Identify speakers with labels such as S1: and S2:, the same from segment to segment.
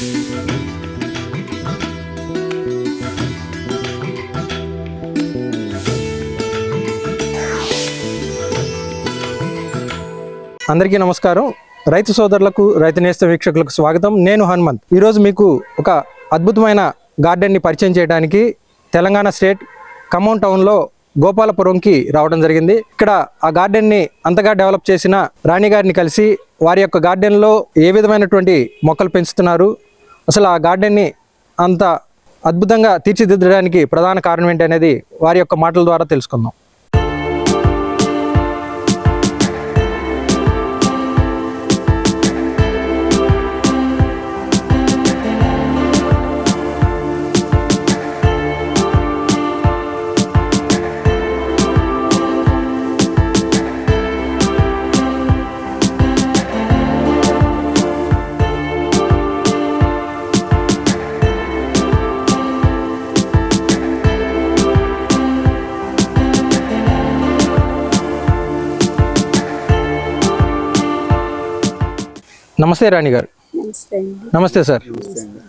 S1: అందరికీ నమస్కారం. రైతు సోదరులకు రైతు నేస్త వీక్షకులకు స్వాగతం. నేను హనుమంత్. ఈరోజు మీకు ఒక అద్భుతమైన గార్డెన్ని పరిచయం చేయడానికి తెలంగాణ స్టేట్ ఖమ్మం టౌన్లో గోపాలపురంకి రావడం జరిగింది. ఇక్కడ ఆ గార్డెన్ని అంతగా డెవలప్ చేసిన రాణి గారిని కలిసి వారి యొక్క గార్డెన్లో ఏ విధమైనటువంటి మొక్కలు పెంచుతున్నారు అసలు ఆ గార్డెన్ని అంత అద్భుతంగా తీర్చిదిద్దడానికి ప్రధాన కారణం ఏంటి అనేది వారి యొక్క మాటల ద్వారా తెలుసుకుందాం. నమస్తే రాణి గారు.
S2: నమస్తే
S1: సార్.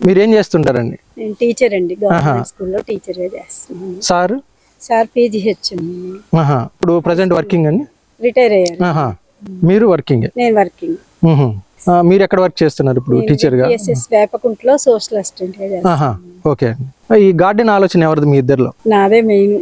S1: మీరు ఏం చేస్తుంటారండి?
S2: నేను టీచర్ అండి. గవర్నమెంట్ స్కూల్లో చేస్తున్నాను.
S1: సార్?
S2: సార్ పీజీహెచ్
S1: ఇప్పుడు ప్రజెంట్ వర్కింగ్ అండి?
S2: రిటైర్ అయ్యారు.
S1: మీరు వర్కింగ్?
S2: నేను వర్కింగ్.
S1: మీరు ఎక్కడ వర్క్ చేస్తున్నారు ఇప్పుడు టీచర్గా?
S2: ఎస్ఎస్ వేపకుంట్లో సోషల్
S1: ఆహా. ఓకే అండి. ఈ గార్డెన్ ఆలోచన ఎవరిది మీ ఇద్దరిలో?
S2: నాదే మెయిన్.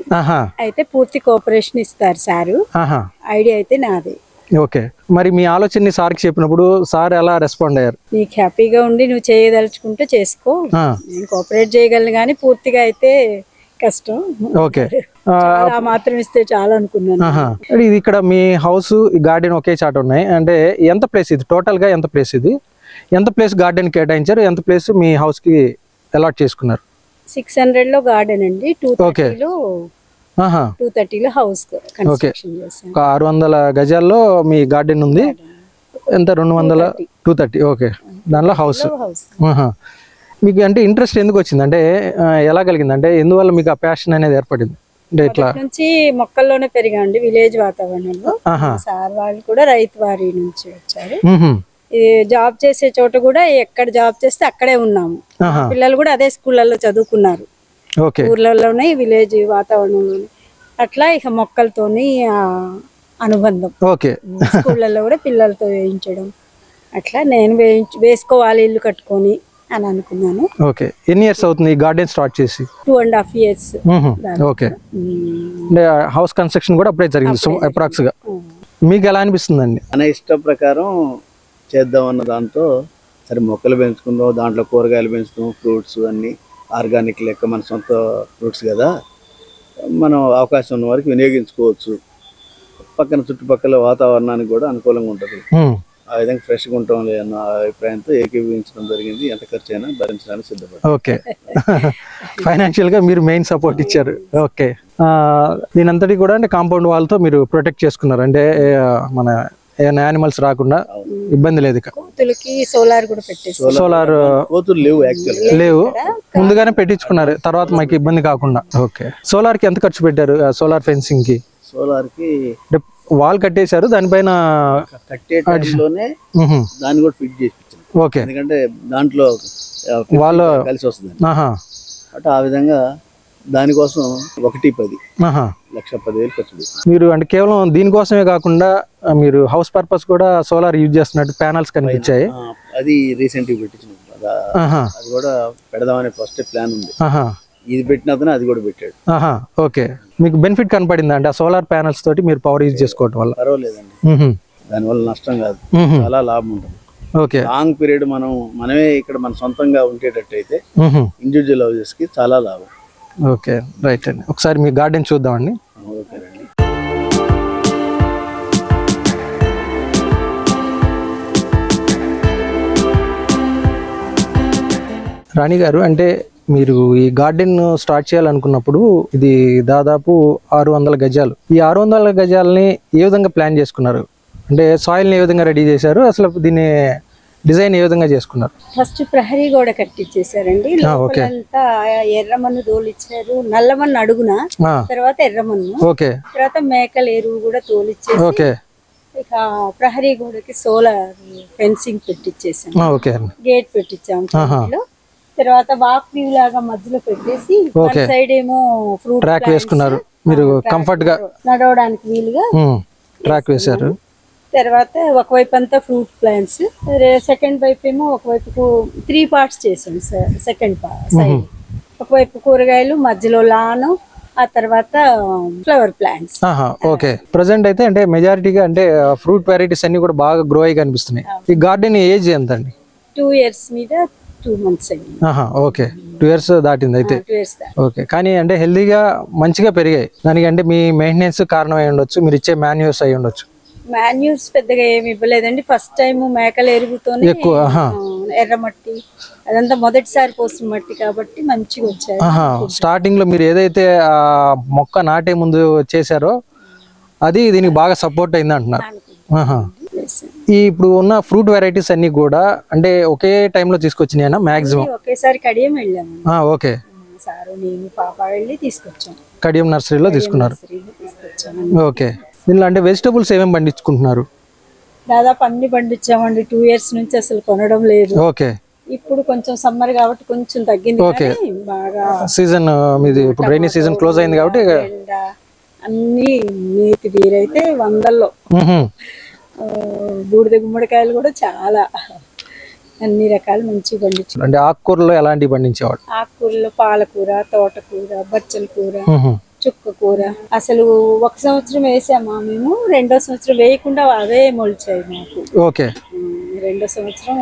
S2: అయితే పూర్తి కోఆపరేషన్ ఇస్తారు సారు.
S1: ఆహా.
S2: ఐడియా అయితే నాదే.
S1: ఓకే. మరి మీ ఆలోచనని సార్కి చెప్పినప్పుడు సార్ ఎలా రెస్పాండ్ అయ్యారు?
S2: నీకు హ్యాపీగా ఉండి నువ్వు చేయదలుచుకుంటే చేసుకో. నేను కోఆపరేట్ చేయగలను కానీ పూర్తిగా అయితే కష్టం.
S1: ఓకే.
S2: మాత్రం ఇస్తే చాలా అనుకున్నాను.
S1: ఇది ఇక్కడ మీ హౌస్ గార్డెన్ ఒకే చాట ఉన్నాయి. అంటే ఎంత ప్లేస్ ఇది? టోటల్గా ఎంత ప్లేస్ ఇది? ఎంత ప్లేస్ గార్డెన్ కేటాయించారు? ఎంత ప్లేస్ మీ హౌస్కి అలాట్ చేసుకున్నారు?
S2: సిక్స్ హండ్రెడ్లో గార్డెన్ అండి. Two
S1: Okay.
S2: టూ థర్టీలో హౌస్ కన్స్ట్రక్షన్ చేశాను.
S1: ఒక ఆరు వందల గజాల్లో మీ గార్డెన్ ఉంది. ఎంత? రెండు వందల టూ థర్టీ. ఓకే. దానిలో హౌస్. మీకు అంటే ఇంట్రెస్ట్ ఎందుకు వచ్చింది? అంటే ఎలా కలిగింది? అంటే ఎందువల్ల మీకు ఆ ప్యాషన్ అనేది ఏర్పడింది? అంటే ఇట్లా
S2: నుంచి మొక్కల్లోనే పెరిగాండి విలేజ్ వాతావరణంలో. సార్ వాళ్ళు కూడా రైతు వారి నుంచి వచ్చారు. జాబ్ చేసే చోట కూడా ఎక్కడ జాబ్ చేస్తే అక్కడే ఉన్నాము. పిల్లలు కూడా అదే స్కూళ్ళల్లో చదువుకున్నారు. ఊర్లలోనే విలేజ్ వాతావరణంలోనే. అట్లా ఇక మొక్కలతోని అనుబంధం.
S1: ఓకే.
S2: స్కూళ్ళల్లో కూడా పిల్లలతో వేయించడం. అట్లా నేను వేయించు వేసుకోవాలి ఇల్లు కట్టుకొని అని అనుకున్నాను.
S1: ఓకే. ఎన్ని ఇయర్స్ అవుతుంది ఈ గార్డెన్ స్టార్ట్ చేసి?
S2: Two and half years.
S1: Okay. House construction కూడా అప్పుడే జరిగింది అప్రాక్స్గా మీకు ఎలా అనిపిస్తుందండి?
S3: మన ఇష్ట ప్రకారం చేద్దాం అన్న దాంతో సరే మొక్కలు పెంచుకుందాం దాంట్లో కూరగాయలు పెంచుతాం ఫ్రూట్స్ అన్నీ ఆర్గానిక్ లెక్క మన సొంత ఫ్రూట్స్ కదా మనం అవకాశం ఉన్న వరకు వినియోగించుకోవచ్చు. పక్కన చుట్టుపక్కల వాతావరణానికి కూడా అనుకూలంగా ఉంటుంది. ఆ విధంగా ఫ్రెష్గా ఉంటాం అన్న అభిప్రాయంతో ఏకీభవించడం జరిగింది. ఎంత ఖర్చు అయినా భరించడానికి సిద్ధపడ్డాం.
S1: ఓకే. ఫైనాన్షియల్గా మీరు మెయిన్ సపోర్ట్ ఇచ్చారు. ఓకే. దీనంతటి కూడా అంటే కాంపౌండ్ వాళ్ళతో మీరు ప్రొటెక్ట్ చేసుకున్నారు. అంటే మన ఏమైనా యానిమల్స్ రాకుండా ఇబ్బంది లేదు ఇక.
S2: కోతులకి సోలార్ కూడా పెట్టేసి.
S1: సోలార్
S3: కోతులు లేవు యాక్చువల్
S1: లేవు. ముందుగానే పెట్టించుకున్నారు. తర్వాత మాకు ఇబ్బంది కాకుండా. ఓకే. సోలార్కి ఎంత ఖర్చు పెట్టారు? సోలార్ ఫెన్సింగ్కి?
S3: సోలార్కి
S1: అంటే వాల్ కట్టేశారు. దానిపైన
S3: కట్టే టైంలోనే
S1: మ్హూ.
S3: దాన్ని కూడా ఫిట్ చేసి
S1: ఓకే.
S3: ఎందుకంటే దాంట్లో
S1: వాళ్ళు
S3: కలిసి వస్తుంది. అంటే ఆ విధంగా దానికోసం ఒకటి పది. లక్ష పదివేలు ఖర్చు
S1: మీరు అంటే కేవలం దీనికోసమే కాకుండా మీరు హౌస్ పర్పస్ కూడా సోలార్ యూజ్ చేస్తున్నట్టు ప్యానల్స్ కనిపించాయి.
S3: అది రీసెంట్గా పెట్టించిన. అది కూడా పెడదామనే ఫస్ట్ ప్లాన్ ఉంది. ఇది పెట్టిన అతను అది కూడా పెట్టాడు.
S1: ఆహా ఓకే. మీకు బెనిఫిట్ కనపడిందా అంటే ఆ సోలార్ ప్యానల్స్ తోటి మీరు పవర్ యూజ్ చేసుకోవటం వల్ల?
S3: పర్వాలేదండి. దానివల్ల నష్టం కాదు. చాలా లాభం ఉంటుంది.
S1: ఓకే.
S3: లాంగ్ పీరియడ్ మనం మనమే ఇక్కడ మన సొంతంగా ఉండేటట్టయితే
S1: మ్హూ.
S3: ఇండివిజువల్ హౌజెస్కి చాలా లాభం.
S1: ఓకే రైట్ అండి. ఒకసారి మీ గార్డెన్ చూద్దామండి. రాణి గారు అంటే మీరు ఈ గార్డెన్ స్టార్ట్ చేయాలనుకున్నప్పుడు ఇది దాదాపు ఆరు వందల గజాలు. ఈ ఆరు వందల గజాలని ఏ విధంగా ప్లాన్ చేసుకున్నారు? అంటే సాయిల్ని ఏ విధంగా రెడీ చేశారు? అసలు దీన్ని డిజైన్ ఏ విధంగా చేసుకున్నారు?
S2: ఫస్ట్ ప్రహరీ గోడ కట్టించేసారండి. లోపలంతా ఎర్రమన్ను తోలిచ్చారు. నల్లమన్ను అడుగున తర్వాత ఎర్రమన్ను
S1: ఓకే.
S2: తర్వాత మేకల ఎరువు కూడా తోలిచ్చేసి
S1: ఓకే.
S2: ఇక ప్రహరీ గోడకి సోలార్ ఫెన్సింగ్ పెట్టించేసాం గేట్ పెట్టించాం తర్వాత వాక్ వ్యూ లాగా మధ్యలో పెట్టేసి. సైడ్ ఏమో ఫ్రూట్
S1: ట్రాక్ వేసుకున్నారు. మీరు కంఫర్ట్గా
S2: నడవడానికి వీలుగా
S1: ట్రాక్ వేశారు.
S2: తర్వాత ఒకవైపు అంతా ఫ్రూట్ ప్లాంట్స్ సెకండ్ వైపు ఏమో ఒకవైపు త్రీ పార్ట్స్ చేసాం సార్ సెకండ్ సైడ్. ఒకవైపు కూరగాయలు మధ్యలో లాను ఆ తర్వాత ఫ్లవర్ ప్లాంట్స్.
S1: ఓకే. ప్రజెంట్ అయితే అంటే మెజారిటీగా అంటే ఫ్రూట్ వెరైటీస్ అన్ని కూడా బాగా గ్రో అయ్యి కనిపిస్తున్నాయి. ఈ గార్డెన్ ఏజ్ ఎంత అండి?
S2: టూ ఇయర్స్ మీద టూ మంత్స్ అయ్యింది
S1: ఆహా ఓకే. టూ ఇయర్స్ దాటింది అయితే. ఓకే. కానీ అంటే హెల్దీగా మంచిగా పెరిగాయి. దానికి అంటే మీ మెయింటెనెన్స్ కారణం అయి ఉండొచ్చు మీరు ఇచ్చే మాన్యూస్ అయి ఉండొచ్చు.
S2: మాన్యూస్ పెద్దగా ఏమి ఇవ్వలేదండి. ఫస్ట్ టైం మేకల ఎరుగుతోనే ఎర్రమట్టి అదంతా మొదటిసారి పోసిన మట్టి కాబట్టి మంచిగా వచ్చాయి.
S1: స్టార్టింగ్లో మీరు ఏదైతే మొక్క నాటే ముందు చేశారో అది దీనికి బాగా సపోర్ట్ అయింది అంటున్నారు. ఈ ఇప్పుడు ఉన్న ఫ్రూట్ వెరైటీస్ అన్ని కూడా అంటే ఒకే టైంలో తీసుకొచ్చినాయనా మాక్సిమం?
S2: ఒకేసారి కడియం వెళ్ళాము.
S1: ఓకే.
S2: సారు నేను పాప వెళ్ళి తీసుకొచ్చాం.
S1: కడియం నర్సరీలో తీసుకున్నారు. ఓకే. దీనిలో అంటే వెజిటబుల్స్ ఏమేమి పండించుకుంటున్నారు?
S2: దాదాపు అన్ని పండించామండి. టూ ఇయర్స్ నుంచి అసలు కొనడం లేదు.
S1: ఓకే.
S2: ఇప్పుడు కొంచెం సమ్మర్ కాబట్టి కొంచెం తగ్గింది కానీ బాగా
S1: సీజన్ మీది ఇప్పుడు రైనీ సీజన్ క్లోజ్ అయింది కాబట్టి
S2: అన్ని నీటి బీరైతే వందల్లో. బూడిద గుమ్మడికాయలు కూడా చాలా. అన్ని రకాలు మంచిగా పండించాం
S1: అంటే ఆకుకూరలో ఎలాంటివి పండించేవాడు
S2: ఆకుకూరలో పాలకూర తోటకూర బచ్చల కూర. చుక్క కూర. అసలు ఒక సంవత్సరం వేసామా మేము రెండో సంవత్సరం వేయకుండా అవే మొలిచాయి మాకు.
S1: ఓకే.
S2: రెండో సంవత్సరం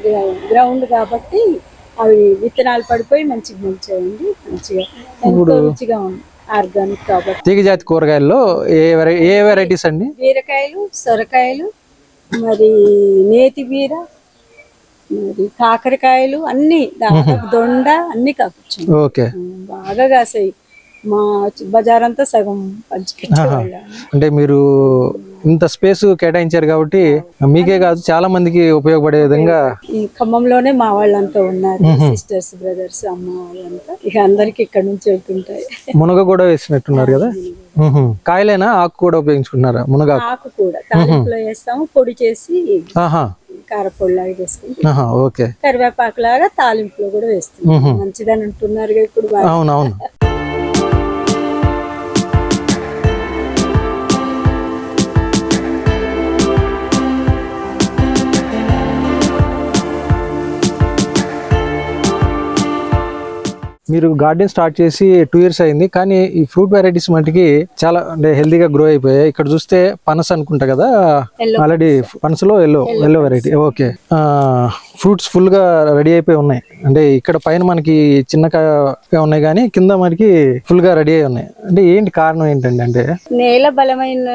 S2: గ్రౌ- గ్రౌండ్ కాబట్టి అవి విత్తనాలు పడిపోయి మంచిగా మొలిచాయండి మంచిగా. ఎంతో రుచిగా ఉంది ఆర్గానిక్ కాబట్టి.
S1: తీగ జాతి కూరగాయల్లో ఏ ఏ వెరైటీస్ అండి?
S2: బీరకాయలు సొరకాయలు మరి నేతి బీర మరి కాకరకాయలు అన్ని దొండ అన్ని కాకొచ్చాయి
S1: ఓకే.
S2: బాగా కాసాయి. మా బజార్ అంతా సగం
S1: అంటే మీరు ఇంత స్పేస్ కేటాయించారు కాబట్టి మీకే కాదు చాలా మందికి ఉపయోగపడే విధంగా
S2: ఈ ఖమ్మంలోనే మా వాళ్ళంతా ఉన్నారు సిస్టర్స్ బ్రదర్స్ అమ్మ వాళ్ళంతా. ఇక అందరికి ఇక్కడ నుంచి వెళ్తుంటాయి.
S1: మునగ కూడా వేసినట్టున్నారు కదా. కాయలేనా? ఆకు కూడా ఉపయోగించుకుంటున్నారా మునగ ఆకు?
S2: కూడా. తాలింపులో వేస్తాము పొడి చేసి కారపొడి లాగా
S1: ఆహా ఓకే.
S2: కరివేపాకు లాగా తాలింపులో కూడా వేస్తున్నాం. మంచిదని అంటున్నారు ఇప్పుడు.
S1: అవునవును. మీరు గార్డెన్ స్టార్ట్ చేసి టూ ఇయర్స్ అయింది కానీ ఈ ఫ్రూట్ వెరైటీస్ మటుకి చాలా అంటే హెల్దీగా గ్రో అయిపోయాయి. ఇక్కడ చూస్తే పనస అనుకుంటా కదా? Already పనసలో yellow yellow variety okay fruits ఫుల్గా రెడీ అయిపోయి ఉన్నాయి. అంటే ఇక్కడ పైన మనకి చిన్నగా ఉన్నాయి కానీ కింద మనకి ఫుల్గా రెడీ అయి ఉన్నాయి. అంటే ఏంటి కారణం ఏంటండి అంటే?
S2: నేల బలమైన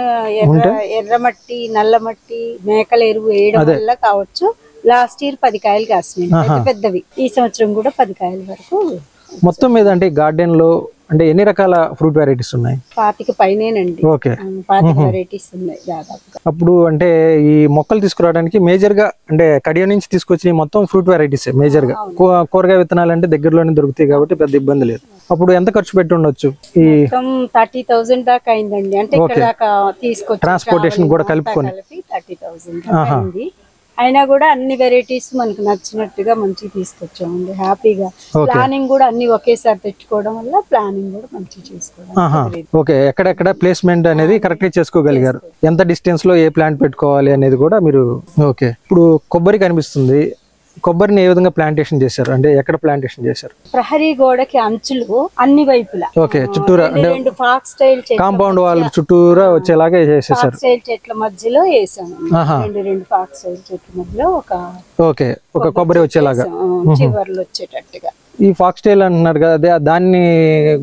S2: ఎర్ర ఎర్రమట్టి నల్లమట్టి మేకల ఎరువు వేయడం వల్ల కావచ్చు. లాస్ట్ ఇయర్ పది కాయలు కాసినాయి. పెద్ద పెద్దవి. ఈ సంవత్సరం కూడా పది కాయల వరకు
S1: మొత్తం మీద అంటే గార్డెన్లో అంటే ఎన్ని రకాల ఫ్రూట్ వెరైటీస్ ఉన్నాయి?
S2: పాతిక పైనేనండి.
S1: ఓకే.
S2: పాతిక వెరైటీస్ ఉన్నాయి దాదాపుగా.
S1: అప్పుడు అంటే ఈ మొక్కలు తీసుకురావడానికి మేజర్గా అంటే కడియ నుంచి తీసుకొచ్చిన మొత్తం ఫ్రూట్ వెరైటీస్ మేజర్గా. కూరగాయ విత్తనాలు అంటే దగ్గరలోనే దొరుకుతాయి కాబట్టి పెద్ద ఇబ్బంది లేదు. అప్పుడు ఎంత ఖర్చు పెట్టి ఉండొచ్చు? ఈ
S2: థర్టీ థౌసండ్ దాకా అయిందండి. అంటే traveling
S1: కూడా కలుపుకొని.
S2: కలిపి థర్టీ థౌసండ్ అయినా కూడా అన్ని వెరైటీస్ మనకు నచ్చినట్టుగా మంచిగా తీసుకొచ్చామండి. హ్యాపీగా. ప్లానింగ్ కూడా అన్ని ఒకేసారి తెచ్చుకోవడం వల్ల ప్లానింగ్ కూడా మంచిగా చేసుకోవడం
S1: ఓకే. ఎక్కడెక్కడ ప్లేస్మెంట్ అనేది కరెక్ట్ చేసుకోగలిగారు? ఎంత డిస్టెన్స్లో ఏ ప్లాంట్ పెట్టుకోవాలి అనేది కూడా మీరు ఓకే. ఇప్పుడు కొబ్బరి కనిపిస్తుంది. కొబ్బరిని ఏ విధంగా ప్లాంటేషన్ చేశారు? అంటే ఎక్కడ ప్లాంటేషన్ చేశారు?
S2: ప్రహరీ గోడకి అంచులు అన్ని వైపులా.
S1: ఓకే చుట్టూరా
S2: రెండు స్టైల్ చెట్ల
S1: కాంపౌండ్ వాళ్ళ చుట్టూరా వచ్చేలాగా చేసేసారు.
S2: స్టైల్ చెట్ల మధ్యలో వేసాము
S1: ఆహా.
S2: రెండు రెండు ఫాక్ స్టైల్ చెట్ల మధ్యలో ఒక
S1: ఓకే ఒక కొబ్బరి వచ్చేలాగా.
S2: చివర్లు వచ్చేటట్టుగా.
S1: ఈ ఫాక్స్ టైల్ అంటున్నారు కదా అదే దాన్ని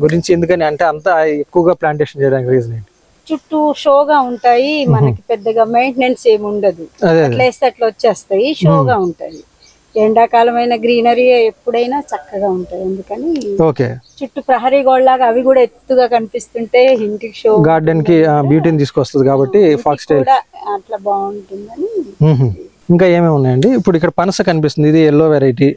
S1: గురించి ఎందుకని అంటే అంత ఎక్కువగా ప్లాంటేషన్ చేయడానికి రీజన్ ఏంటి?
S2: చుట్టూ షోగా ఉంటాయి మనకి పెద్దగా మెయింటెనెన్స్ ఏమి ఉండదు. అట్లా వేస్తే అట్లా వచ్చేస్తాయి షోగా ఉంటాయి. ఎండాకాలమైన గ్రీనరీ ఎప్పుడైనా చక్కగా ఉంటాయి. అందుకని
S1: ఓకే.
S2: చుట్టూ ప్రహరీ గోడలాగా అవి కూడా ఎత్తుగా కనిపిస్తుంటే ఇంటికి షో
S1: గార్డెన్కి బ్యూటీని తీసుకొస్తుంది కాబట్టి ఫాక్స్ టైల్
S2: అట్లా బాగుంటుందని
S1: ఇంకా ఏమేమి ఉన్నాయండి? ఇప్పుడు ఇక్కడ పనస కనిపిస్తుంది. ఇది ఎల్లో వెరైటీ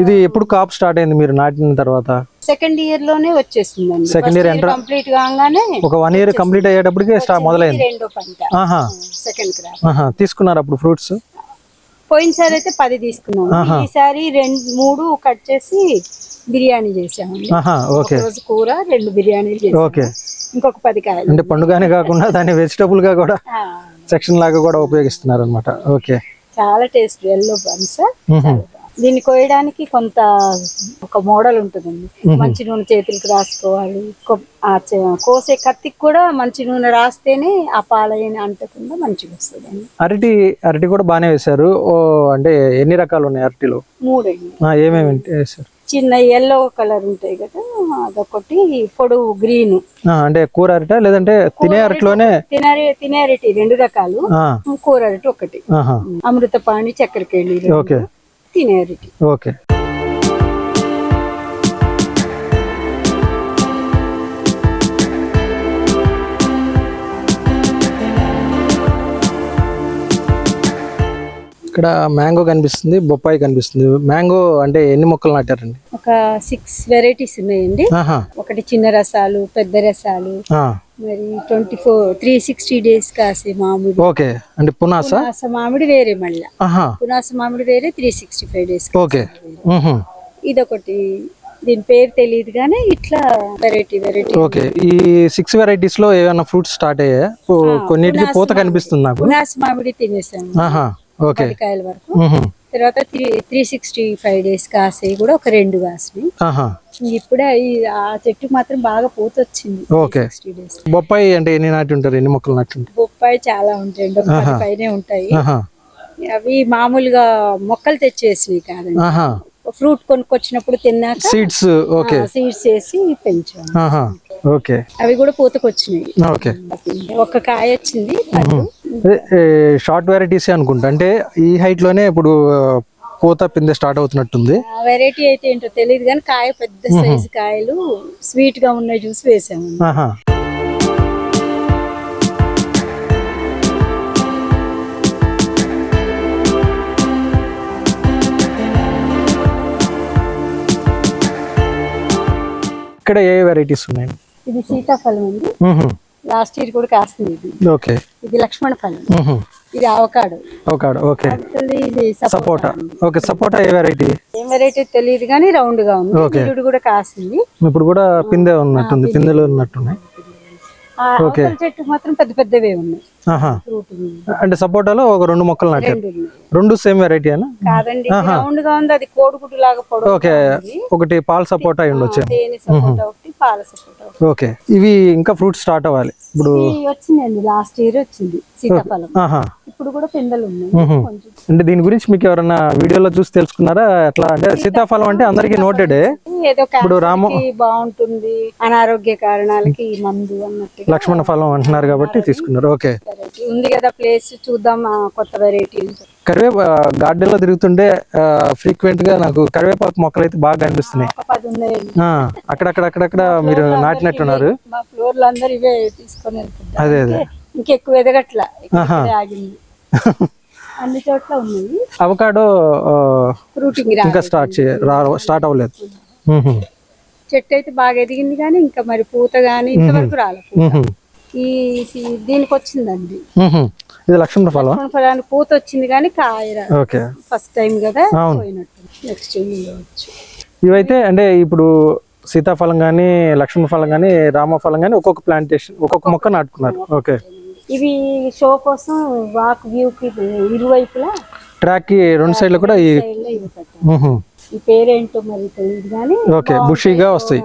S1: ఇది ఎప్పుడు కాప్ స్టార్ట్ అయింది మీరు నాటిన తర్వాత?
S2: సెకండ్ ఇయర్లోనే వచ్చేస్తుందండి
S1: Second year enter-
S2: కంప్లీట్ కాగానే
S1: ఒక వన్ ఇయర్ కంప్లీట్ అయ్యేటప్పటికి స్టార్ట్ మొదలైంది.
S2: రెండో పంట.
S1: ఆహా.
S2: సెకండ్ క్రాప్
S1: ఆహా. తీసుకున్నారు అప్పుడు ఫ్రూట్స్
S2: పోయినసారి అయితే పది తీసుకున్నాం. ఈసారి రెండు మూడు కట్ చేసి బిర్యానీ చేసామండి. ఒక రోజు కూర రెండు బిర్యానీలు చేసాం. ఇంకొక పది కాయలు.
S1: అంటే పండుగానే కాకుండా దాన్ని వెజిటబుల్గా కూడా సెక్షన్ లాగా కూడా ఉపయోగిస్తున్నారు అనమాట ఓకే.
S2: చాలా టేస్ట్ ఎల్లో బన్స్. దీన్ని కోయడానికి కొంత ఒక మోడల్ ఉంటుందండి. మంచి నూనె చేతులకు రాసుకోవాలి. కోసే కత్తికి కూడా మంచి నూనె రాస్తేనే ఆ పాలైన అంటకుండా మంచిగా వస్తుందండి.
S1: అరటి అరటి కూడా బాగానే వేశారు. ఓ అంటే ఎన్ని రకాలు ఉన్నాయి అరటిలో?
S2: మూడండి.
S1: ఆ, ఏమేమి వేశారు
S2: చిన్న ఎల్లో కలర్ ఉంటాయి కదా అదొకటి పొడవు గ్రీన్
S1: అంటే కూర అరట లేదంటే తినే అరటిలోనే?
S2: తినారి తినారిటి రెండు రకాలు. కూర అరటి ఒకటి. అమృతపాణి చక్కెరకేళి.
S1: ఓకే.
S2: తినారిటి
S1: ఓకే. ఇక్కడ మ్యాంగో కనిపిస్తుంది బొప్పాయి కనిపిస్తుంది. మ్యాంగో అంటే ఎన్ని మొక్కలు నాటారండి?
S2: ఒక సిక్స్ వెరైటీస్ ఉన్నాయండి. ఒకటి చిన్న రసాలు పెద్ద రసాలు మరి twenty four three sixty days కాసే మామిడి.
S1: ఓకే. అంటే పునాస?
S2: మామిడి వేరే మళ్ళా. పునాస మామిడి వేరే three sixty five days
S1: okay.
S2: ఇదొకటి. దీని పేరు తెలియదు కానీ ఇట్లా వెరైటీ వెరైటీ.
S1: ఓకే. ఈ సిక్స్ వెరైటీస్లో ఏమైనా ఫ్రూట్స్ స్టార్ట్ అయ్యాయా? కొన్నిటికి పూత కనిపిస్తుంది నాకు.
S2: పునాస మామిడి
S1: ఓకే
S2: పది కాయల వరకు. తర్వాత three three sixty five days కాసేవి కూడా ఒక రెండు కాసినాయి ఇప్పుడే ఆ చెట్టు మాత్రం బాగా పూత వచ్చింది
S1: ఓకే. బొప్పాయి అంటే ఎన్ని నాటి ఉంటారు? ఎన్ని మొక్కలు నాటి ఉంటారు?
S2: బొప్పాయి చాలా ఉంటాయి. ఒక పది పైనే ఉంటాయి. అవి మామూలుగా మొక్కలు తెచ్చేసినాయి కాదండి. ఫ్రూట్ కొనుక్కొచ్చినప్పుడు తిన్నాక
S1: సీడ్స్ ఓకే.
S2: సీడ్స్ వేసి పెంచాం
S1: ఓకే.
S2: అవి కూడా పూతకొచ్చినాయి
S1: ఓకే.
S2: ఒక కాయ వచ్చింది.
S1: షార్ట్ వెరైటీస్ అనుకుంటా. అంటే ఈ హైట్లోనే ఇప్పుడు పూత పిందె స్టార్ట్ అవుతున్నట్టుంది.
S2: వెరైటీ అయితే ఏంటో తెలియదు కానీ కాయ పెద్ద సైజు కాయలు స్వీట్గా ఉన్నాయి జ్యూస్ వేసాము.
S1: ఇక్కడ ఏ వెరైటీస్ ఉన్నాయండి
S2: ఇది సీతాఫలం అండి. లాస్ట్ ఇయర్ కూడా కాస్తుంది ఇది.
S1: ఓకే.
S2: ఇది లక్ష్మణ ఫలం. ఇది అవకాడు.
S1: Avocado okay.
S2: ఇది సపోటా.
S1: ఓకే సపోటా ఏ వెరైటీ
S2: ఏం వెరైటీ తెలియదు కానీ రౌండ్గా ఉంది నిరుడు కూడా కాస్తుంది
S1: ఇప్పుడు కూడా పిందె ఉన్నట్టుంది పిందెలు ఉన్నట్టున్నాయి.
S2: అవతల చెట్టు మాత్రం పెద్ద పెద్దవే ఉన్నాయి.
S1: అంటే సపోటాలో ఒక రెండు మొక్కలు నాటారు.
S2: రెండు
S1: సేమ్ వెరైటీ అనా
S2: కాదండి గా ఉంది అది కోడిగుడ్డు లాగా పొడవు
S1: ఓకే ఒకటి పాల సపోటా అయి ఉండొచ్చు.
S2: పాల సపోటా
S1: ఓకే ఇవి ఇంకా ఫ్రూట్ స్టార్ట్ అవ్వాలి. ఇప్పుడు
S2: వచ్చిందండి లాస్ట్ ఇయర్ వచ్చింది సీతాఫలం. ఇప్పుడు కూడా పిందెలు ఉన్నాయి
S1: అంటే దీని గురించి మీకు ఎవరైనా వీడియోలో చూసి తెలుసుకున్నారా? ఎట్లా? అంటే సీతాఫలం అంటే అందరికీ నోటెడే.
S2: క్యాన్సర్కి బాగుంటుంది అనారోగ్య కారణాలకి మందు అన్నట్టుగా.
S1: లక్ష్మణ ఫలం అంటున్నారు కాబట్టి తీసుకున్నారు. ఓకే.
S2: వెరైటీ ఉంది కదా ప్లేస్ చూద్దాం కొత్త వెరైటీ
S1: కరివేపా గార్డెన్లో తిరుగుతుంటే ఫ్రీక్వెంట్గా నాకు కరివేపాకు మొక్కలు అయితే బాగా కనిపిస్తున్నాయి. అక్కడక్కడ అక్కడక్కడ మీరు నాటినట్టున్నారు.
S2: మా ఫ్లోర్లు అందరు ఇవే తీసుకొని వెళ్తుంటారు.
S1: అదే అదే.
S2: ఇంకెక్కువ ఎదగట్ల ఆగింది. అన్ని చోట్ల ఉన్నాయి.
S1: అవకాడో
S2: ఫ్రూటింగ్
S1: ఇంకా స్టార్ట్ స్టార్ట్ అవ్వలేదు.
S2: చెట్టు అయితే బాగా ఎదిగింది కానీ ఇంకా మరి పూత కానీ ఇంతవరకు రాలేదు. ఈ దీనికి వచ్చిందండి.
S1: ఇది లక్ష్మణ ఫలం
S2: లక్ష్మణ ఫలానికి పూత వచ్చింది కానీ కాయ
S1: ఓకే.
S2: ఫస్ట్ టైం కదా. పోయినట్టు. నెక్స్ట్ వచ్చు
S1: ఇవైతే అంటే ఇప్పుడు సీతాఫలం కానీ లక్ష్మణ ఫలం కానీ రామఫలం కానీ ఒక్కొక్క ప్లాంటేషన్ ఒక్కొక్క మొక్క నాటుకున్నారు. ఓకే.
S2: ఇవి షో కోసం వాక్ వ్యూ కి ఇరువైపులా
S1: ట్రాక్కి రెండు సైడ్లు కూడా ఈ
S2: పేరేంటో మరి తెలియదు కానీ
S1: ఓకే. బుషీగా వస్తాయి.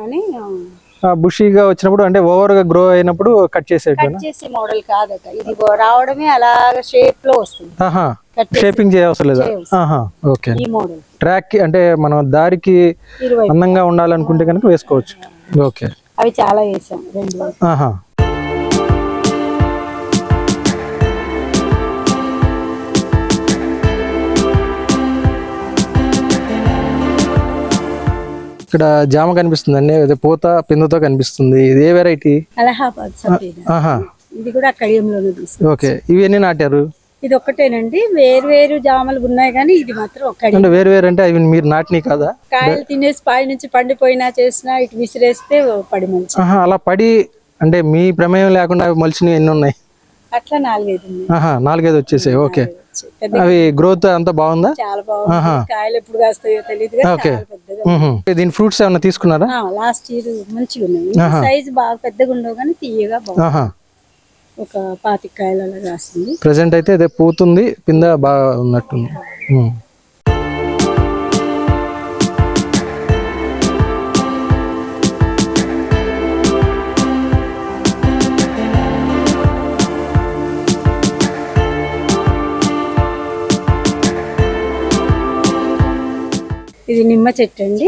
S1: బుషీగా వచ్చినప్పుడు అంటే ఓవర్గా గ్రో అయినప్పుడు కట్
S2: చేసే మోడల్ కాదట. ఇది రావడమే అలాగ షేప్లో వస్తుంది.
S1: షేపింగ్ చేయవసరం లేదా? ఆహా ఓకే.
S2: ఈ మోడల్
S1: ట్రాక్కి అంటే మనం దారికి అందంగా ఉండాలనుకుంటే కనుక వేసుకోవచ్చు. ఓకే.
S2: అవి చాలా వేసాం రెండు.
S1: ఆహా. ఇక్కడ జామ కనిపిస్తుందండి అదే పూత పిందతో కనిపిస్తుంది. ఇది ఏ వెరైటీ
S2: ఇది కూడా కడియంలోనే
S1: ఓకే. ఇవి ఎన్ని నాటారు?
S2: ఇది ఒక్కటేనండి. వేరు వేరు జామలు ఉన్నాయి కానీ ఇది మాత్రం ఒక్కడి.
S1: అంటే వేరు వేరు అంటే అవి మీరు నాటిని కాదా?
S2: కాయలు తినేసి పై నుంచి పండిపోయినా చేసినా ఇటు విసిరేస్తే పడి మంచి
S1: అలా పడి అంటే మీ ప్రమేయం లేకుండా మొలిచినవి ఎన్ని ఉన్నాయి?
S2: అట్లా నాలుగైదు
S1: నాలుగైదు వచ్చేసాయి. ఓకే. అవి గ్రోత్ అంతా బాగుందా?
S2: చాలా బాగుంది. కాయలు ఎప్పుడు కాస్తాయో తెలియదు
S1: ఓకే. దీని ఫ్రూట్స్ ఏమైనా తీసుకున్నారా?
S2: లాస్ట్ ఇయర్ మంచిగా ఉన్నాయి సైజ్ బాగా పెద్దగా ఉండవు కానీ తీయగా బాగుంది. ఒక పాతిక కాయలు అలా కాస్తుంది
S1: ప్రజెంట్ అయితే అదే పూతుంది కింద బాగా ఉన్నట్టుంది
S2: ఇది నిమ్మ చెట్టు అండి.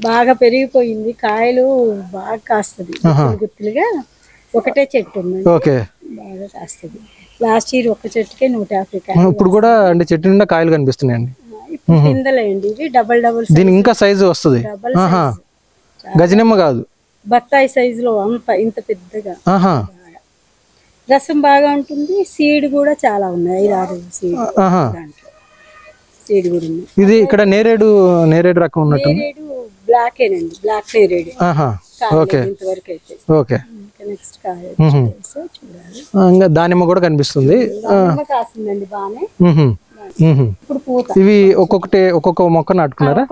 S2: బాగా పెరిగిపోయింది. కాయలు బాగా కాస్తుంది. గుత్తులు గుత్తులుగా ఒకటే చెట్టు
S1: ఓకే.
S2: బాగా కాస్తుంది. లాస్ట్ ఇయర్ ఒక చెట్టుకే నూట యాభై కాయలు
S1: ఇప్పుడు కూడా అంటే చెట్టు నిండా కాయలు కనిపిస్తున్నాయండి.
S2: కిందలేండి. ఇవి డబల్ డబల్
S1: దీనికి ఇంకా సైజు వస్తుంది. గజనిమ్మ కాదు.
S2: బత్తాయి సైజులో అంత ఇంత పెద్దగా. రసం బాగా ఉంటుంది. సీడ్ కూడా చాలా ఉన్నాయి. ఐదు ఆరు సీడ్ సీడ్ కూడా ఉంది.
S1: ఇది ఇక్కడ నేరేడు నేరేడు రకం ఉన్నట్టు
S2: నేరేడు బ్లాక్ ఏనండి. బ్లాక్ నేరేడు.
S1: ఆహా ఓకే.
S2: ఇంతవరకు అయితే.
S1: ఓకే.
S2: ఇంకా నెక్స్ట్ కాయ
S1: మ్హూ.
S2: సో చూడాలి.
S1: ఆ, ఇంకా దానిమ్మ కూడా కనిపిస్తుంది.
S2: కాసిందండి
S1: ఇవి ఒక్కొక్కటి ఒక్కొక్క మొక్క నాటుకున్నారా?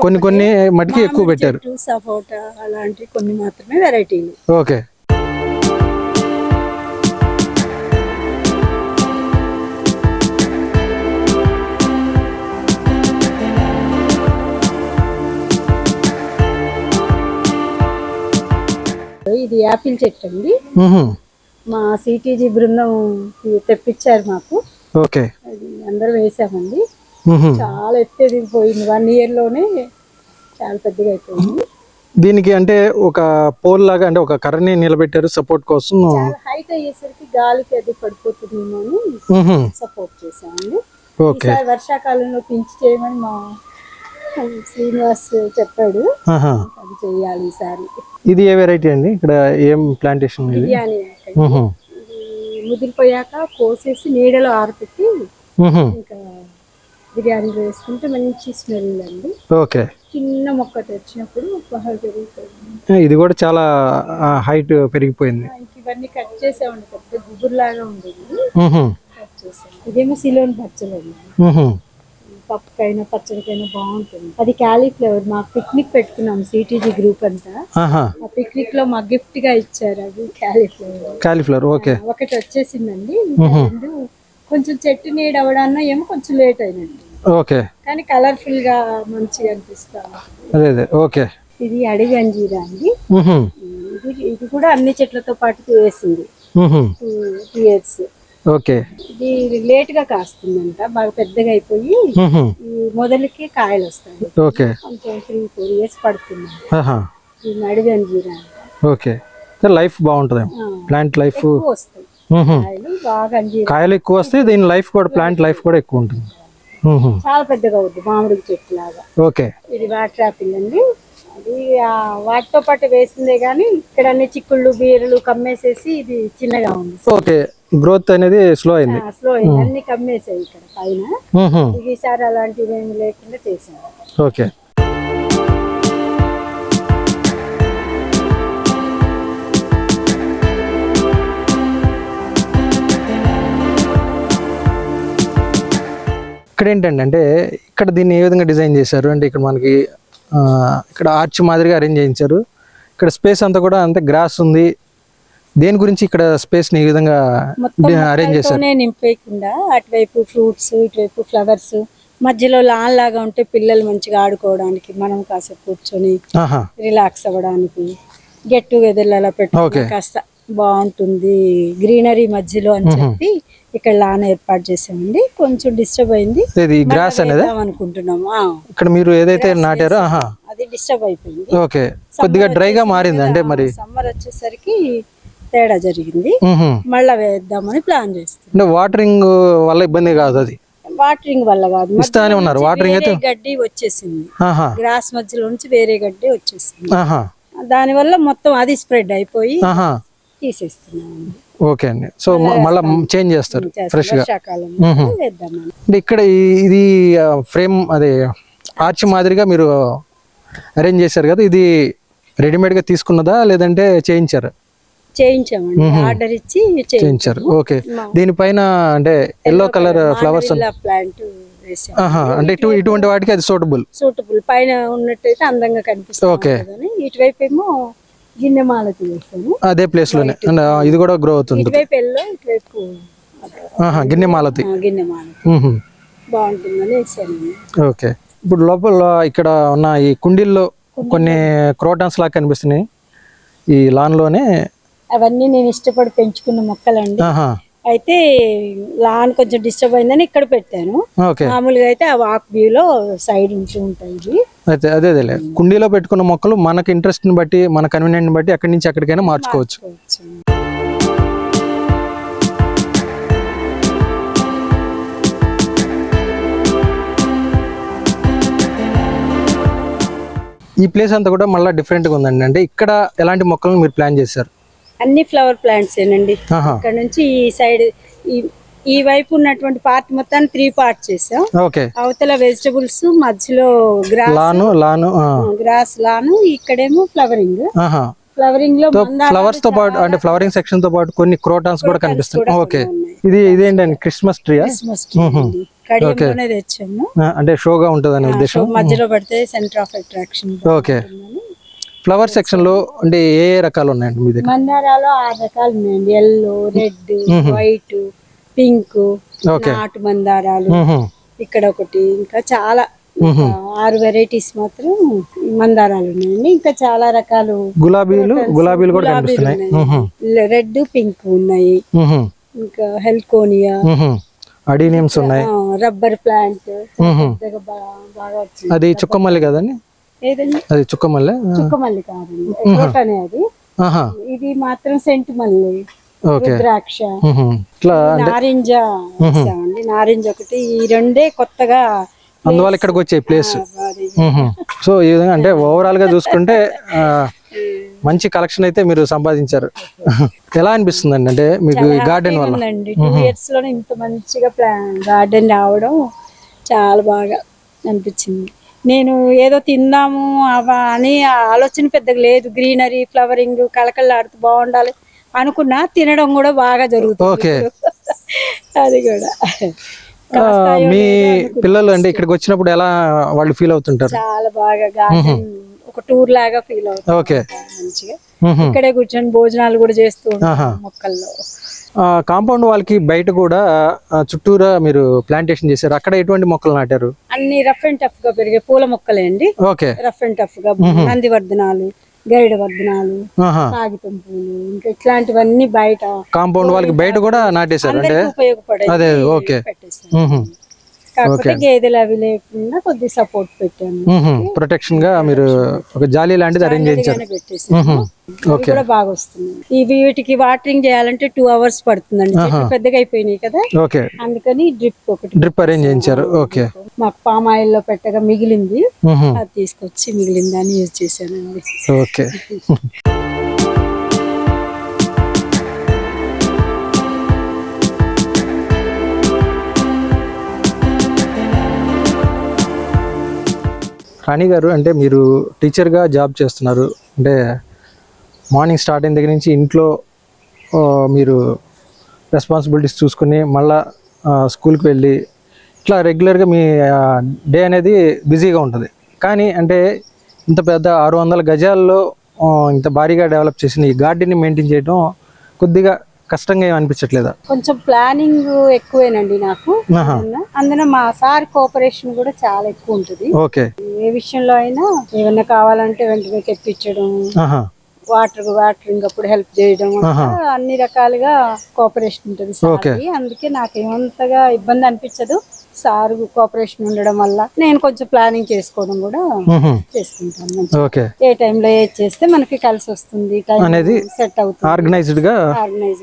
S1: కొన్ని కొన్ని మటుకి ఎక్కువ పెట్టారు.
S2: సపోటా అలాంటి కొన్ని మాత్రమే వెరైటీలు
S1: ఓకే.
S2: ఇది యాపిల్ చెట్టు అండి. మా సిటీజీ బృందం తెప్పించారు మాకు.
S1: ఓకే.
S2: అది అందరం వేసామండి. చాలా ఎత్తు ఎదిగిపోయింది వన్ ఇయర్లోనే చాలా పెద్దగా అయిపోయింది.
S1: దీనికి అంటే ఒక పోల్ లాగా అంటే ఒక కర్రని నిలబెట్టారు సపోర్ట్ కోసం.
S2: హైట్ అయ్యేసరికి గాలికి అది పడిపోతుందేమో అని
S1: మ్హూ.
S2: సపోర్ట్ చేసామండి
S1: ఓకే.
S2: వర్షాకాలంలో పెంచి చేయమని మా శ్రీనివాస్ చెప్పాడు. అది చెయ్యాలి ఈసారి.
S1: ఇది ఏ వెరైటీ అండి? ఇక్కడ ఏం ప్లాంటేషన్
S2: బిర్యానీ ముదిరిపోయాక కోసేసి నీడలో ఆరపెట్టి. ఇంకా బిర్యానీలో వేసుకుంటే మంచి స్మెల్ అండి.
S1: ఓకే.
S2: చిన్న మొక్క తెచ్చినప్పుడు బాగా
S1: ఇది కూడా చాలా హైట్ పెరిగిపోయింది.
S2: ఇవన్నీ కట్ చేసామండి పెద్ద గుబురులాగా ఉండేది. కట్ చేసాం. ఇదేమో సిలోన్ పచ్చలండి. పప్పుకైనా పచ్చడికైనా బాగుంటుంది. అది క్యాలీఫ్లవర్ మాకు పిక్నిక్ పెట్టుకున్నాం సిటీజీ గ్రూప్ అంతా. ఆ పిక్నిక్లో మాకు గిఫ్ట్గా ఇచ్చారు అది క్యాలీఫ్లవర్.
S1: Cauliflower okay.
S2: ఒకటి వచ్చేసిందండి. రెండు కొంచెం చెట్టు నీడ అవడాన్న ఏమో కొంచెం లేట్ అయినండి
S1: ఓకే.
S2: కానీ కలర్ఫుల్గా మంచిగా అనిపిస్తా.
S1: అదే అదే ఓకే.
S2: ఇది అడవి అంజీరా అండి. ఇది ఇది కూడా అన్ని చెట్లతో పాటు వేసింది. Two years.
S1: ఓకే.
S2: ఇది లేట్గా కాస్తుందంట. బాగా పెద్దగా అయిపోయి మొదలకి కాయలు వస్తాయి.
S1: ఓకే.
S2: త్రీ ఫోర్ ఇయర్స్ పడుతుంది. ఈ అంట
S1: ఓకే. లైఫ్ బాగుంటుంది ప్లాంట్ లైఫ్
S2: వస్తాయి. కాయలు
S1: ఎక్కువ వస్తే దీని లైఫ్ కూడా ప్లాంట్ లైఫ్ కూడా ఎక్కువ ఉంటుంది.
S2: చాలా పెద్దగా అవుద్ది మామిడి చెట్టు లాగా
S1: ఓకే.
S2: ఇది వాటర్ యాపిల్ అండి. అది వాటితో పాటు వేసిందే కానీ ఇక్కడ అన్ని చిక్కుళ్ళు బీరలు కమ్మేసేసి ఇది చిన్నగా ఉంది.
S1: ఓకే. గ్రోత్ అనేది స్లో అయింది.
S2: స్లో అన్ని కమ్మేసాయి ఇక్కడ పైన. ఈసారి అలాంటివి ఏమి లేకుండా
S1: ఓకే. ఇక్కడ ఏంటండి అంటే ఇక్కడ దీన్ని ఏ విధంగా డిజైన్ చేశారు? అంటే ఇక్కడ మనకి ఇక్కడ ఆర్చ్ మాదిరిగా అరేంజ్ చేయించారు. ఇక్కడ స్పేస్ అంతా కూడా అంతే గ్రాస్ ఉంది. దేని గురించి ఇక్కడ స్పేస్ని ఈ విధంగా అరేంజ్ చేశారు?
S2: నింపేయకుండా అటువైపు ఫ్రూట్స్ ఇటువైపు ఫ్లవర్స్ మధ్యలో లాన్ లాగా ఉంటే పిల్లలు మంచిగా ఆడుకోవడానికి మనం కాసేపు కూర్చొని రిలాక్స్ అవ్వడానికి గెట్ టుగెదర్ అలా. పెట్టుకుంటే కాస్త బాగుంటుంది గ్రీనరీ మధ్యలో అని చెప్పి ఇక్కడ లాన్ ఏర్పాటు చేసామండి కొంచెం డిస్టర్బ్ అయింది.
S1: ఇది గ్రాస్ అనేది?
S2: అనుకుంటున్నాము.
S1: ఇక్కడ మీరు ఏదైతే నాటారో
S2: అది డిస్టర్బ్ అయిపోయింది.
S1: ఓకే. కొద్దిగా డ్రైగా మారింది అంటే మరి.
S2: సమ్మర్ వచ్చేసరికి తేడా జరిగింది. మళ్ళా వేద్దామని ప్లాన్ చేస్తున్నాం.
S1: వాటరింగ్ వల్ల ఇబ్బంది కాదు అది?
S2: వాటరింగ్ వల్ల కాదు.
S1: ఇస్తానే ఉన్నారు. వాటరింగ్ అయితే
S2: గడ్డి వచ్చేసింది. గ్రాస్ మధ్యలో నుంచి వేరే గడ్డి వచ్చేసింది.
S1: ఆహా.
S2: దానివల్ల మొత్తం అది స్ప్రెడ్ అయిపోయి తీసేస్తున్నాం.
S1: ఓకే అండి. సో మళ్ళా చేంజ్ చేస్తారు ఫ్రెష్గా ఇక్కడ ఇది ఫ్రేమ్ అదే ఆర్చ్ మాదిరిగా మీరు అరేంజ్ చేశారు కదా? ఇది రెడీమేడ్గా తీసుకున్నదా లేదంటే చేయించారా?
S2: చేయించామండి. ఆర్డర్ ఇచ్చి
S1: చేయించారు. ఓకే. దీనిపైన అంటే ఎల్లో కలర్ ఫ్లవర్స్
S2: ప్లాంట్
S1: అంటే ఇటు ఇటువంటి వాటికి అది సూటబుల్
S2: సూటబుల్ పైన ఉన్నట్టయితే అందంగా కనిపిస్తుంది
S1: ఓకే.
S2: ఇటువైపు ఏమో గిన్నె
S1: అదే ప్లేస్లోనే. అండ్ ఇది కూడా గ్రో అవుతుంది.
S2: ఇటువైపు ఎల్లో ఇటువైపు
S1: ఆహా గిన్నె మాలతి
S2: గిన్నె మాలతి. బాగుంటుందని వేసాను.
S1: ఓకే. ఇప్పుడు లోపల ఇక్కడ ఉన్న ఈ కుండీల్లో కొన్ని క్రోటాన్స్ లాగా కనిపిస్తున్నాయి. ఈ లాన్లోనే
S2: అవన్నీ నేను ఇష్టపడి పెంచుకున్న మొక్కలండి. అయితే లాన్ కొంచెం డిస్టర్బ్ అయిందని ఇక్కడ పెట్టాను. మామూలుగా అయితే ఆ వాక్ వ్యూలో సైడ్ ఉంటూ ఉంటాయి ఇవి.
S1: అయితే అదే అదేలే కుండీలో పెట్టుకున్న మొక్కలు మనకి ఇంట్రెస్ట్ని బట్టి మన కన్వీనియంట్ బట్టి అక్కడి నుంచి ఎక్కడికైనా మార్చుకోవచ్చు. ఈ ప్లేస్ అంతా కూడా మళ్ళీ డిఫరెంట్గా ఉందండి. అంటే ఇక్కడ ఎలాంటి మొక్కలను మీరు ప్లాన్ చేశారు?
S2: అన్ని ఫ్లవర్ ప్లాంట్స్ ఏనండి. ఇక్కడ నుంచి ఈ సైడ్ ఈ వైపు ఉన్నటువంటి పార్ట్ మొత్తాన్ని త్రీ పార్ట్ చేసాం.
S1: ఓకే.
S2: అవతల వెజిటబుల్స్ మధ్యలో గ్రాస్.
S1: లాను లాను ఆ.
S2: గ్రాస్ లాను ఇక్కడేమో ఫ్లవరింగ్.
S1: ఫ్లవరింగ్లో ఫ్లవర్స్తో పాటు అంటే ఫ్లవరింగ్ సెక్షన్తో పాటు కొన్ని క్రోటాన్స్ కూడా కనిపిస్తున్నాయి
S2: కూడా
S1: ఓకే. ఇది ఇదేంటండి? క్రిస్మస్ ట్రీయా
S2: క్రిస్మస్ ట్రీ తెచ్చాము.
S1: అంటే షోగా ఉంటుంది అనే ఉద్దేశం.
S2: మధ్యలో పడితే centre of attraction.
S1: Okay. Flower సెక్షన్లో అంటే ఏ ఏ రకాలు ఉన్నాయండి మీ దగ్గర?
S2: మందారాలు ఆరు రకాలు ఉన్నాయండి. Yellow red white pink. నాటు మందారాలు. ఇక్కడ ఒకటి ఇంకా చాలా ఆరు వెరైటీస్ మాత్రం మందారాలు ఉన్నాయండి. ఇంకా చాలా రకాలు
S1: గులాబీలు గులాబీలు కూడా కనిపిస్తున్నాయి.
S2: రెడ్ పింక్ ఉన్నాయి. ఇంకా హెల్కోనియా.
S1: అడీనియమ్స్ ఉన్నాయి.
S2: Rubber plant.
S1: అది చుక్కమల్లి కదండి?
S2: ఏదండి?
S1: అది చుక్కమల్లె?
S2: చుక్కమల్లి కాదండి. తోటనే అది.
S1: ఆహా.
S2: ఇది మాత్రం సెంటు మల్లి ద్రాక్ష. నారింజ నారింజ ఒకటి. ఈ రెండే కొత్తగా
S1: అందువల్ల ఇక్కడికి వచ్చే ప్లేస్
S2: అది.
S1: సో ఈ విధంగా అంటే ఓవరాల్గా చూసుకుంటే మంచి కలెక్షన్ అయితే మీరు సంపాదించారు. ఎలా అనిపిస్తుందండి? అంటే మీకు ఈ గార్డెన్ వల్ల?
S2: ఇయర్స్లోనే ఇంత మంచిగా ప్లాన్ గార్డెన్ రావడం చాలా బాగా అనిపించింది. నేను ఏదో తిందాము అవా అని ఆలోచన పెద్దగా లేదు. గ్రీనరీ ఫ్లవరింగ్ కళకళలాడుతూ బాగుండాలి అనుకున్నా తినడం కూడా బాగా జరుగుతుంది.
S1: ఓకే.
S2: అది కూడా.
S1: మీ పిల్లలు అంటే ఇక్కడికి వచ్చినప్పుడు ఎలా వాళ్ళు ఫీల్ అవుతుంటారు?
S2: చాలా బాగా ఒక టూర్ లాగా ఫీల్ అవుతుంది.
S1: ఓకే.
S2: మంచిగా. ఇక్కడే కూర్చొని భోజనాలు కూడా చేస్తూ. మొక్కల్లో.
S1: కాంపౌండ్ వాళ్ళకి బయట కూడా చుట్టూరా మీరు ప్లాంటేషన్ చేశారు. అక్కడ ఎటువంటి మొక్కలు నాటారు?
S2: అన్ని రఫ్ అండ్ టఫ్గా పెరిగే పూల మొక్కలే అండి.
S1: ఓకే.
S2: రఫ్ అండ్ టఫ్గా నంది వర్ధనాలు గరిడ వర్ధనాలు కాగితం పూలు ఇంకా ఇట్లాంటివన్నీ బయట
S1: కాంపౌండ్ వాళ్ళకి బయట కూడా నాటేశారు అంటే? అదే ఓకే.
S2: కాకపోతే గేదెలు అవి లేకుండా కొద్ది సపోర్ట్ పెట్టాను.
S1: ప్రొటెక్షన్గా మీరు ఒక జాలీ లాంటిది అరేంజ్ చేయించారు.
S2: అవి కూడా బాగా వస్తున్నాయి. ఇవి వీటికి వాటరింగ్ చేయాలంటే టూ అవర్స్ పడుతుందండి. పెద్దగా అయిపోయినాయి కదా.
S1: ఓకే
S2: అందుకని డ్రిప్ ఒకటి
S1: డ్రిప్ అరేంజ్ చేయించారు. ఓకే
S2: మాకు పామ్ ఆయిల్లో పెట్టగా మిగిలింది. అది తీసుకొచ్చి మిగిలింది అని యూజ్ చేశానండి.
S1: ఓకే రాణి గారు అంటే మీరు టీచర్గా జాబ్ చేస్తున్నారు. అంటే మార్నింగ్ స్టార్ట్ అయిన దగ్గర నుంచి ఇంట్లో మీరు రెస్పాన్సిబిలిటీస్ చూసుకుని మళ్ళా స్కూల్కి వెళ్ళి ఇట్లా రెగ్యులర్గా మీ డే అనేది బిజీగా ఉంటుంది. కానీ అంటే ఇంత పెద్ద ఆరు వందల గజాల్లో ఇంత భారీగా డెవలప్ చేసిన ఈ గార్డెన్ని మెయింటైన్ చేయడం కొద్దిగా కష్టంగా ఏం అనిపించట్లేదా?
S2: కొంచెం ప్లానింగ్ ఎక్కువేనండి నాకు. అందున మా సార్ కోఆపరేషన్ కూడా చాలా ఎక్కువ ఉంటుంది.
S1: ఓకే.
S2: ఏ విషయంలో అయినా ఏమన్నా కావాలంటే వెంటనే తెప్పించడం వాటర్ వాటరింగ్ అప్పుడు హెల్ప్ చేయడం అన్ని రకాలుగా కోఆపరేషన్ ఉంటుంది అందుకే నాకు ఏమంతగా ఇబ్బంది అనిపించదు. సార్ కోఆపరేషన్ ఉండడం వల్ల నేను కొంచెం ప్లానింగ్ చేసుకోవడం కూడా. చేసుకుంటాను.
S1: ఓకే.
S2: ఏ టైంలో ఏది చేస్తే మనకి కలిసి వస్తుంది
S1: అనేది
S2: సెట్ అవుతుంది.
S1: ఆర్గనైజ్డ్గా
S2: ఆర్గనైజ్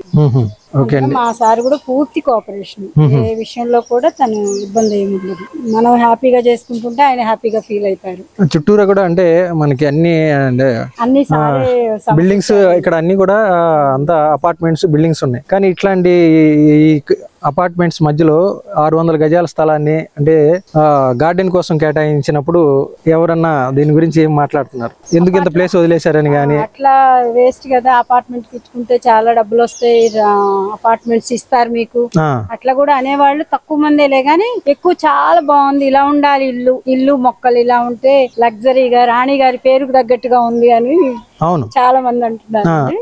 S1: ఓకే
S2: మా సార్ కూడా పూర్తి కోఆపరేషన్ ఏ విషయంలో కూడా తను ఇబ్బంది ఏమి ఉండదు మనం హ్యాపీగా చేసుకుంటుంటే ఆయన హ్యాపీగా ఫీల్ అవుతారు
S1: చుట్టూరా కూడా అంటే మనకి అన్ని
S2: అన్ని
S1: బిల్డింగ్స్ ఇక్కడ అన్ని కూడా అంతా అపార్ట్మెంట్స్ బిల్డింగ్స్ ఉన్నాయి. కానీ ఇట్లాంటి అపార్ట్మెంట్స్ మధ్యలో ఆరు వందల గజాల స్థలాన్ని అంటే గార్డెన్ కోసం కేటాయించినప్పుడు ఎవరన్నా దీని గురించి ఏం మాట్లాడుతున్నారు? ఎందుకు ఇంత ప్లేస్ వదిలేశారని కానీ
S2: అట్లా వేస్ట్ కదా అపార్ట్మెంట్ ఇచ్చుకుంటే చాలా డబ్బులు వస్తాయి అపార్ట్మెంట్స్ ఇస్తారు మీకు. అట్లా కూడా అనేవాళ్ళు తక్కువ మందేలే గానీ ఎక్కువ చాలా బాగుంది. ఇలా ఉండాలి ఇల్లు ఇల్లు మొక్కలు ఇలా ఉంటే లగ్జరీగా రాణి గారి పేరుకు తగ్గట్టుగా ఉంది అని
S1: అవును.
S2: చాలా మంది అంటున్నారు.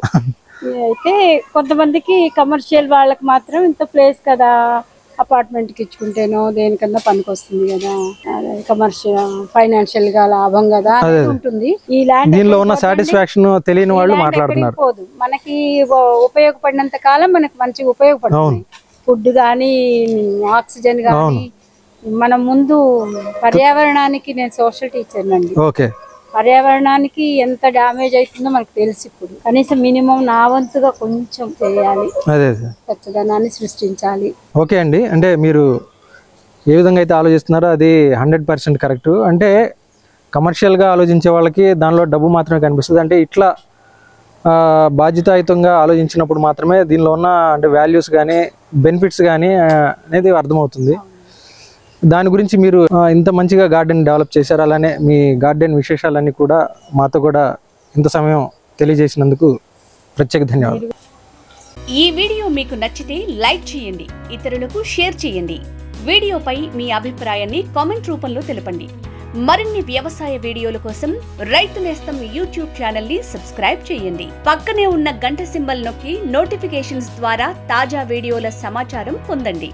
S2: అయితే కొంతమందికి కమర్షియల్ వాళ్ళకి మాత్రం ఇంత ప్లేస్ కదా అపార్ట్మెంట్కి ఇచ్చుకుంటేనో దేనికన్నా పనికొస్తుంది కదా. కమర్షియల్ ఫైనాన్షియల్గా లాభం కదా ఉంటుంది. ఈ ల్యాండ్
S1: దీనిలో ఉన్న సాటిస్ఫాక్షన్ తెలియని వాళ్ళు మాట్లాడుతున్నారు.
S2: మనకి ఉపయోగపడినంత కాలం మనకి మంచిగా ఉపయోగపడుతుంది. ఫుడ్ కానీ ఆక్సిజన్ కానీ మనం ముందు పర్యావరణానికి నేను సోషల్ టీచర్ అండి
S1: ఓకే.
S2: పర్యావరణానికి ఎంత డ్యామేజ్ అవుతుందో మనకు తెలుసు ఇప్పుడు. కనీసం మినిమం నా వంతుగా కొంచెం చేయాలి.
S1: అదే
S2: పచ్చదనాన్ని సృష్టించాలి.
S1: ఓకే అండి. అంటే మీరు ఏ విధంగా అయితే ఆలోచిస్తున్నారో అది హండ్రెడ్ పర్సెంట్ కరెక్ట్. అంటే కమర్షియల్గా ఆలోచించే వాళ్ళకి దానిలో డబ్బు మాత్రమే కనిపిస్తుంది. అంటే ఇట్లా బాధ్యతాయుతంగా ఆలోచించినప్పుడు మాత్రమే దీనిలో ఉన్న అంటే వాల్యూస్ కానీ బెనిఫిట్స్ కానీ అనేది అర్థమవుతుంది. దాని గురించి మీరు ఇంత మంచిగా గార్డెన్ డెవలప్ చేశారు. అలానే మీ గార్డెన్ విశేషాలన్నీ కూడా మాతో కూడా ఇంత సమయం తెలియజేసినందుకు ప్రత్యేక ధన్యవాదాలు.
S4: ఈ వీడియో మీకు నచ్చితే లైక్ చేయండి ఇతరులకు షేర్ చేయండి. వీడియోపై మీ అభిప్రాయాన్ని కామెంట్ రూపంలో తెలపండి. మరిన్ని వ్యవసాయ వీడియోల కోసం రైతు నేస్తం యూట్యూబ్ ఛానల్ని సబ్స్క్రైబ్ చేయండి. పక్కనే ఉన్న గంట సింబల్ నొక్కి నోటిఫికేషన్స్ ద్వారా తాజా వీడియోల సమాచారం పొందండి.